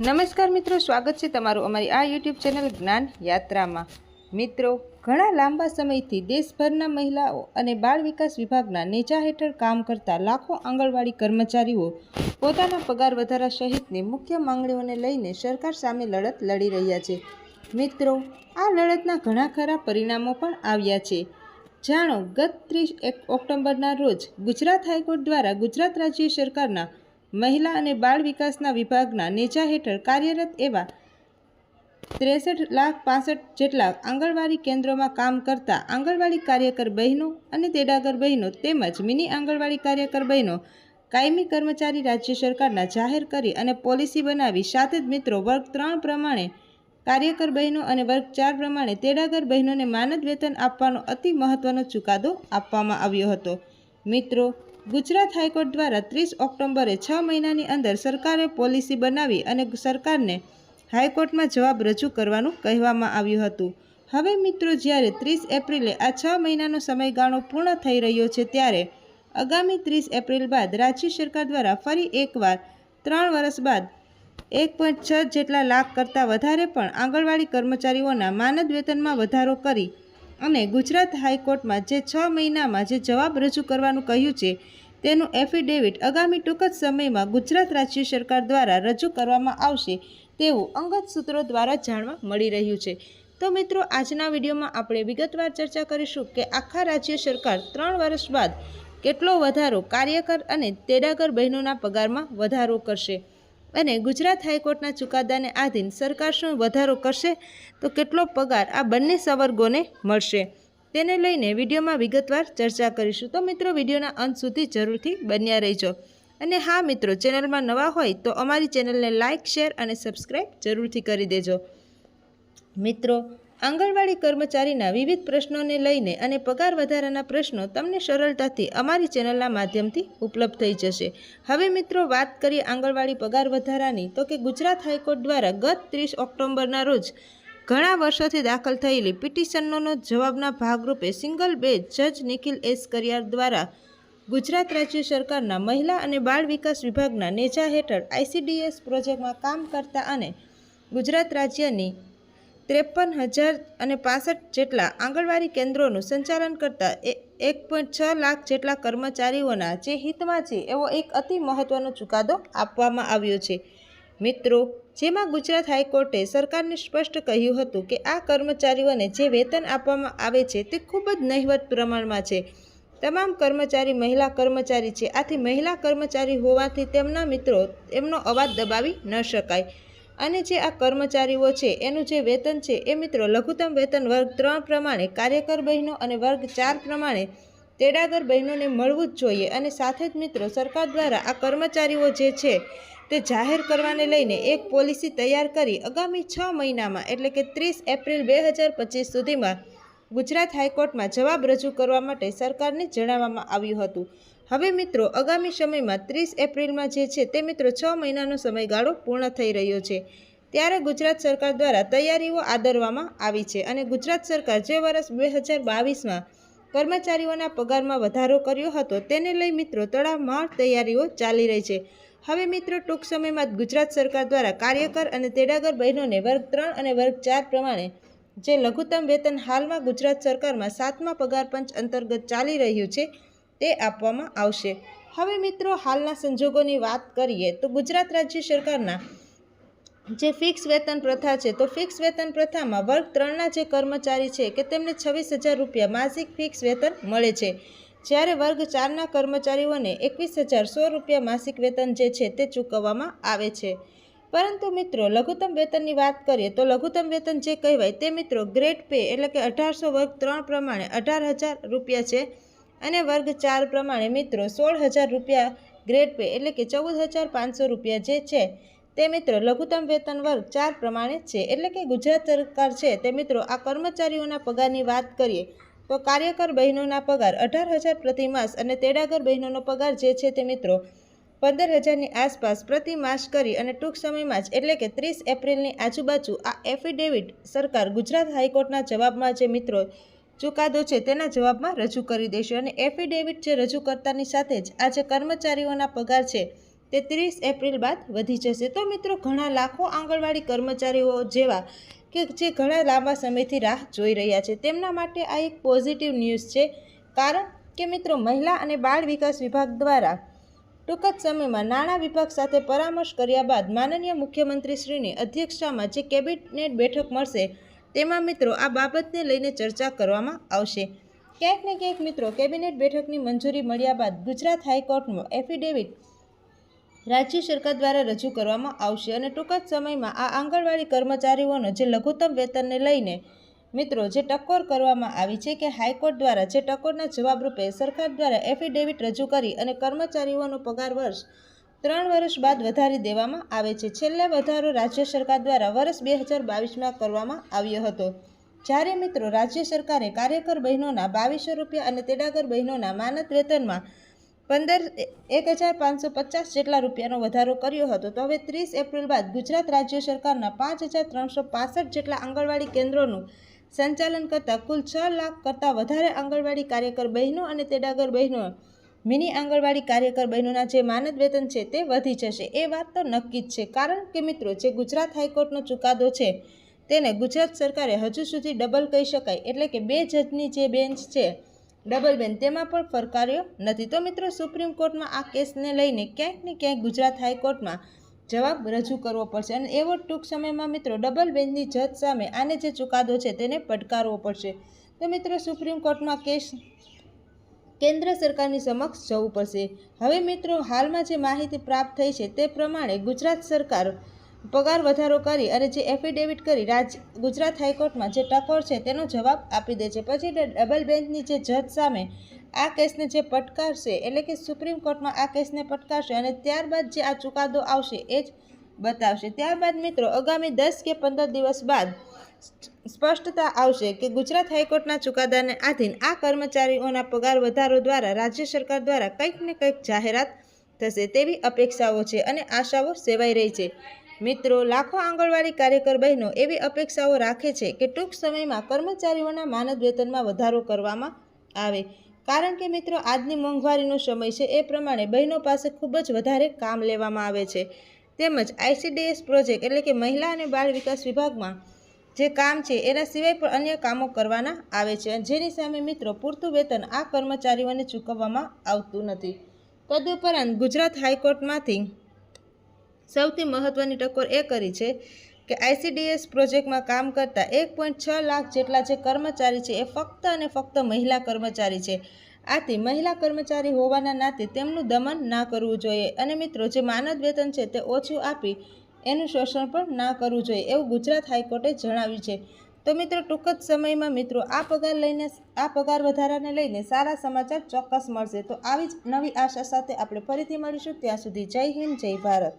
નમસ્કાર મિત્રો, સ્વાગત છે તમારું અમારી આ યુટ્યુબ ચેનલ જ્ઞાન યાત્રામાં. મિત્રો, ઘણા લાંબા સમયથી દેશભરના મહિલાઓ અને બાળ વિકાસ વિભાગના નેજા હેઠળ કામ કરતા લાખો આંગણવાડી કર્મચારીઓ પોતાના પગાર વધારા સહિતની મુખ્ય માંગણીઓને લઈને સરકાર સામે લડત લડી રહ્યા છે. મિત્રો, આ લડતના ઘણા ખરા પરિણામો પણ આવ્યા છે. જાણો, ગત ત્રીસ એક ઓક્ટોબરના રોજ ગુજરાત હાઈકોર્ટ દ્વારા ગુજરાત રાજ્ય સરકારના મહિલા અને બાળ વિકાસના વિભાગના નેજા હેઠળ કાર્યરત એવા ત્રેસઠ લાખ પાસઠ જેટલા આંગણવાડી કેન્દ્રોમાં કામ કરતા આંગણવાડી કાર્યકર બહેનો અને તેડાગર બહેનો તેમજ મિની આંગણવાડી કાર્યકર બહેનો કાયમી કર્મચારી રાજ્ય સરકારના જાહેર કરી અને પોલિસી બનાવી સાથે જ મિત્રો વર્ગ ત્રણ પ્રમાણે કાર્યકર બહેનો અને વર્ગ ચાર પ્રમાણે તેડાગર બહેનોને માનદ વેતન આપવાનો અતિ મહત્વનો ચુકાદો આપવામાં આવ્યો હતો. મિત્રો ગુજરાત હાઈકોર્ટ દ્વારા ત્રીસ ઓક્ટોબરે છ મહિનાની અંદર સરકારે પોલિસી બનાવી અને સરકારને હાઈકોર્ટમાં જવાબ રજૂ કરવાનું કહેવામાં આવ્યું હતું. હવે મિત્રો, જ્યારે ત્રીસ એપ્રિલે આ છ મહિનાનો સમયગાળો પૂર્ણ થઈ રહ્યો છે, ત્યારે આગામી ત્રીસ એપ્રિલ બાદ રાજ્ય સરકાર દ્વારા ફરી એકવાર ત્રણ વર્ષ બાદ એક પોઈન્ટ છ જેટલા લાખ કરતાં વધારે પણ આંગણવાડી કર્મચારીઓના માનદ વેતનમાં વધારો કરી અને ગુજરાત હાઈકોર્ટમાં જે છ મહિનામાં જે જવાબ રજૂ કરવાનું કહ્યું છે તેનું એફિડેવિટ આગામી ટૂંક જ સમયમાં ગુજરાત રાજ્ય સરકાર દ્વારા રજૂ કરવામાં આવશે તેવું અંગત સૂત્રો દ્વારા જાણવા મળી રહ્યું છે. તો મિત્રો, આજના વિડીયોમાં આપણે વિગતવાર ચર્ચા કરીશું કે આખા રાજ્ય સરકાર ત્રણ વર્ષ બાદ કેટલો વધારો કાર્યકર અને તેડાગર બહેનોના પગારમાં વધારો કરશે અને ગુજરાત હાઈકોર્ટના ચુકાદાને આધીન સરકાર શું વધારો કરશે? તો કેટલો પગાર આ બંને સવર્ગોને મળશે? તેને લઈને વિડીયોમાં વિગતવાર ચર્ચા કરીશું. તો મિત્રો, વિડીયોના અંત સુધી જરૂરથી બન્યા રહેજો. અને હા મિત્રો, ચેનલમાં નવા હોય તો અમારી ચેનલને લાઇક શેર અને સબસ્ક્રાઈબ જરૂરથી કરી દેજો. મિત્રો, આંગણવાડી કર્મચારીના વિવિધ પ્રશ્નોને લઈને અને પગાર વધારાના પ્રશ્નો તમને સરળતાથી અમારી ચેનલના માધ્યમથી ઉપલબ્ધ થઈ જશે. હવે મિત્રો, વાત કરીએ આંગણવાડી પગાર વધારાની. તો કે ગુજરાત હાઈકોર્ટ દ્વારા ગત ત્રીસ ઓક્ટોબરના રોજ ઘણા વર્ષોથી દાખલ થયેલી પિટિશનનો જવાબના ભાગરૂપે સિંગલ બેચ જજ નિખિલ એસ કરિયાર દ્વારા ગુજરાત રાજ્ય સરકારના મહિલા અને બાળ વિકાસ વિભાગના નેજા હેઠળ આઈસીડીએસ પ્રોજેક્ટમાં કામ કરતા અને ગુજરાત રાજ્યની ત્રેપન હજાર અને પાસઠ જેટલા આંગણવાડી કેન્દ્રોનું સંચાલન કરતા એક પોઈન્ટ છ લાખ જેટલા કર્મચારીઓના જે હિતમાં છે એવો એક અતિ મહત્ત્વનો ચુકાદો આપવામાં આવ્યો છે. મિત્રો જેમાં ગુજરાત હાઈકોર્ટે સરકારને સ્પષ્ટ કહ્યું હતું કે આ કર્મચારીઓને જે વેતન આપવામાં આવે છે તે ખૂબ જ નહિવત પ્રમાણમાં છે. તમામ કર્મચારી મહિલા કર્મચારી છે. આથી મહિલા કર્મચારી હોવાથી તેમના મિત્રો એમનો અવાજ દબાવી ન શકાય. અને જે આ કર્મચારીઓ છે, એનું જે વેતન છે, એ મિત્રો લઘુત્તમ વેતન વર્ગ ત્રણ પ્રમાણે કાર્યકર બહેનો અને વર્ગ ચાર પ્રમાણે તેડાગર બહેનોને મળવું જ જોઈએ. અને સાથે જ મિત્રો સરકાર દ્વારા આ કર્મચારીઓ જે છે તે જાહેર કરવાને લઈને એક પોલિસી તૈયાર કરી આગામી છ મહિનામાં, એટલે કે ત્રીસ એપ્રિલ બે હજાર પચીસ સુધીમાં, ગુજરાત હાઈકોર્ટમાં જવાબ રજૂ કરવા માટે સરકારને જણાવવામાં આવ્યું હતું. હવે મિત્રો, આગામી સમયમાં ત્રીસ એપ્રિલમાં જે છે તે મિત્રો છ મહિનાનો સમયગાળો પૂર્ણ થઈ રહ્યો છે. ત્યારે ગુજરાત સરકાર દ્વારા તૈયારીઓ આદરવામાં આવી છે અને ગુજરાત સરકાર જે વર્ષ બે હજાર બાવીસમાં કર્મચારીઓના પગારમાં વધારો કર્યો હતો, તેને લઈ મિત્રો તડામાર તૈયારીઓ ચાલી રહી છે. હવે મિત્રો, ટૂંક સમયમાં ગુજરાત સરકાર દ્વારા કાર્યકર અને તેડાગર બહેનોને વર્ગ ત્રણ અને વર્ગ ચાર પ્રમાણે જે લઘુત્તમ વેતન હાલમાં ગુજરાત સરકારમાં સાતમા પગાર પંચ અંતર્ગત ચાલી રહ્યું છે, તે આપવામાં આવશે. હવે મિત્રો, હાલના સંજોગોની વાત કરીએ તો ગુજરાત રાજ્ય સરકારના જે ફિક્સ વેતન પ્રથા છે, તો ફિક્સ વેતન પ્રથામાં વર્ગ ત્રણના જે કર્મચારી છે, કે તેમને છવ્વીસ હજાર રૂપિયા માસિક ફિક્સ વેતન મળે છે. જ્યારે વર્ગ ચારના કર્મચારીઓને એકવીસ હજાર સો રૂપિયા માસિક વેતન જે છે તે ચૂકવવામાં આવે છે. પરંતુ મિત્રો, લઘુત્તમ વેતનની વાત કરીએ તો લઘુત્તમ વેતન જે કહેવાય તે મિત્રો ગ્રેડ પે એટલે કે અઢારસો વર્ગ ત્રણ પ્રમાણે અઢાર હજાર રૂપિયા છે અને વર્ગ ચાર પ્રમાણે મિત્રો સોળ હજાર રૂપિયા ગ્રેડ પે એટલે કે ચૌદ હજાર પાંચસો રૂપિયા જે છે તે મિત્રો લઘુત્તમ વેતન વર્ગ ચાર પ્રમાણે છે. એટલે કે ગુજરાત સરકાર છે તે મિત્રો આ કર્મચારીઓના પગારની વાત કરીએ તો કાર્યકર બહેનોના પગાર અઢાર હજાર પ્રતિ માસ અને તેડાગર બહેનોનો પગાર જે છે તે મિત્રો પંદર હજારની આસપાસ પ્રતિ માસ કરી અને ટૂંક સમયમાં જ એટલે કે ત્રીસ એપ્રિલની આજુબાજુ આ એફિડેવિટ સરકાર ગુજરાત હાઈકોર્ટના જવાબમાં જે મિત્રો ચુકાદો છે તેના જવાબમાં રજૂ કરી દેશે અને એફિડેવિટ જે રજૂ કરતાની સાથે જ આ જે કર્મચારીઓના પગાર છે તે ત્રીસ એપ્રિલ બાદ વધી જશે. તો મિત્રો ઘણા લાખો આંગણવાડી કર્મચારીઓ જેવા કે જે ઘણા લાંબા સમયથી રાહ જોઈ રહ્યા છે. તેમના માટે આ એક પોઝિટિવ ન્યૂઝ છે. કારણ કે મિત્રો, મહિલા અને બાળ વિકાસ વિભાગ દ્વારા ટૂંક જ સમયમાં નાણાં વિભાગ સાથે પરામર્શ કર્યા બાદ માનનીય મુખ્યમંત્રીશ્રીની અધ્યક્ષતામાં જે કેબિનેટ બેઠક મળશે, તેમાં મિત્રો આ બાબતને લઈને ચર્ચા કરવામાં આવશે. ક્યાંક ને ક્યાંક મિત્રો, કેબિનેટ બેઠકની મંજૂરી મળ્યા બાદ ગુજરાત હાઈકોર્ટમાં એફિડેવિટ રાજ્ય સરકાર દ્વારા રજૂ કરવામાં આવશે અને ટૂંક જ સમયમાં આ આંગણવાડી કર્મચારીઓનો જે લઘુત્તમ વેતનને લઈને મિત્રો જે ટકોર કરવામાં આવી છે કે હાઈકોર્ટ દ્વારા જે ટકોરના જવાબરૂપે સરકાર દ્વારા એફિડેવિટ રજૂ કરી અને કર્મચારીઓનો પગાર વર્ષ ત્રણ વર્ષ બાદ વધારી દેવામાં આવે છે. છેલ્લે વધારો રાજ્ય સરકાર દ્વારા વર્ષ બે હજાર બાવીસમાં કરવામાં આવ્યો હતો. જ્યારે મિત્રો રાજ્ય સરકારે કાર્યકર બહેનોના બાવીસો રૂપિયા અને તેડાગર બહેનોના માનદ વેતનમાં પંદર એક હજાર પાંચસો પચાસ જેટલા રૂપિયાનો વધારો કર્યો હતો. તો હવે ત્રીસ એપ્રિલ બાદ ગુજરાત રાજ્ય સરકારના પાંચ હજાર ત્રણસો પાસઠ જેટલા આંગણવાડી કેન્દ્રોનું સંચાલન કરતાં કુલ છ લાખ કરતાં વધારે આંગણવાડી કાર્યકર બહેનો અને તેડાગર બહેનો, મિની આંગણવાડી કાર્યકર બહેનોના જે માનદ વેતન છે તે વધી જશે. એ વાત તો નક્કી જ છે. કારણ કે મિત્રો, જે ગુજરાત હાઈકોર્ટનો ચુકાદો છે તેને ગુજરાત સરકારે હજુ સુધી ડબલ કહી શકાય. એટલે કે બે જજની જે બેન્ચ છે ડબલ બેન, તેમાં પણ ફરકાર્યો નથી. તો મિત્રો, સુપ્રીમ કોર્ટમાં આ કેસને લઈને ક્યાંક ને ક્યાંક ગુજરાત હાઈકોર્ટમાં જવાબ રજૂ કરવો પડશે. અને એવો ટૂંક સમયમાં મિત્રો, ડબલ બેન્ચની જજ સામે આને જે ચુકાદો છે તેને પડકારવો પડશે. તો મિત્રો, સુપ્રીમ કોર્ટમાં કેસ કેન્દ્ર સરકારની સમક્ષ જવું પડશે. હવે મિત્રો, હાલમાં જે માહિતી પ્રાપ્ત થઈ છે તે પ્રમાણે ગુજરાત સરકાર પગાર વધારો કરી અને જે એફિડેવિટ કરી રાજ ગુજરાત હાઈકોર્ટમાં જે ટકોર છે તેનો જવાબ આપી દે છે. પછી ડબલ બેન્ચની જે જજ સામે આ કેસને જે પટકારશે, એટલે કે સુપ્રીમ કોર્ટમાં આ કેસને પટકારશે અને ત્યારબાદ જે આ ચુકાદો આવશે એ જ બતાવશે. ત્યારબાદ મિત્રો, આગામી દસ કે પંદર દિવસ બાદ સ્પષ્ટતા આવશે કે ગુજરાત હાઈકોર્ટના ચુકાદાને આધીન આ કર્મચારીઓના પગાર વધારો દ્વારા રાજ્ય સરકાર દ્વારા કંઈક ને કંઈક જાહેરાત થશે તેવી અપેક્ષાઓ છે અને આશાઓ સેવાઈ રહી છે. મિત્રો, લાખો આંગણવાડી કાર્યકર બહેનો એવી અપેક્ષાઓ રાખે છે કે ટૂંક સમયમાં કર્મચારીઓના માનદ વેતનમાં વધારો કરવામાં આવે. કારણ કે મિત્રો, આજની મોંઘવારીનો સમય છે, એ પ્રમાણે બહેનો પાસે ખૂબ જ વધારે કામ લેવામાં આવે છે. તેમજ આઈસીડીએસ પ્રોજેક્ટ એટલે કે મહિલા અને બાળ વિકાસ વિભાગમાં જે કામ છે, એના સિવાય પણ અન્ય કામો કરવાના આવે છે. જેની સામે મિત્રો, પૂરતું વેતન આ કર્મચારીઓને ચૂકવવામાં આવતું નથી. તદુપરાંત ગુજરાત હાઈકોર્ટમાંથી સૌથી મહત્ત્વની ટકોર એ કરી છે કે આઈસીડીએસ પ્રોજેક્ટમાં કામ કરતા એક પોઈન્ટ છ લાખ જેટલા જે કર્મચારી છે એ ફક્ત અને ફક્ત મહિલા કર્મચારી છે. આથી મહિલા કર્મચારી હોવાના નાતે તેમનું દમન ના કરવું જોઈએ અને મિત્રો જે માનદ વેતન છે તે ઓછું આપી એનું શોષણ પણ ના કરવું જોઈએ એવું ગુજરાત હાઈકોર્ટે જણાવ્યું છે. તો મિત્રો ટૂંક જ સમયમાં મિત્રો આ પગાર લઈને આ પગાર વધારાને લઈને સારા સમાચાર ચોક્કસ મળશે. તો આવી જ નવી આશા સાથે આપણે ફરીથી મળીશું. ત્યાં સુધી જય હિન્દ, જય ભારત.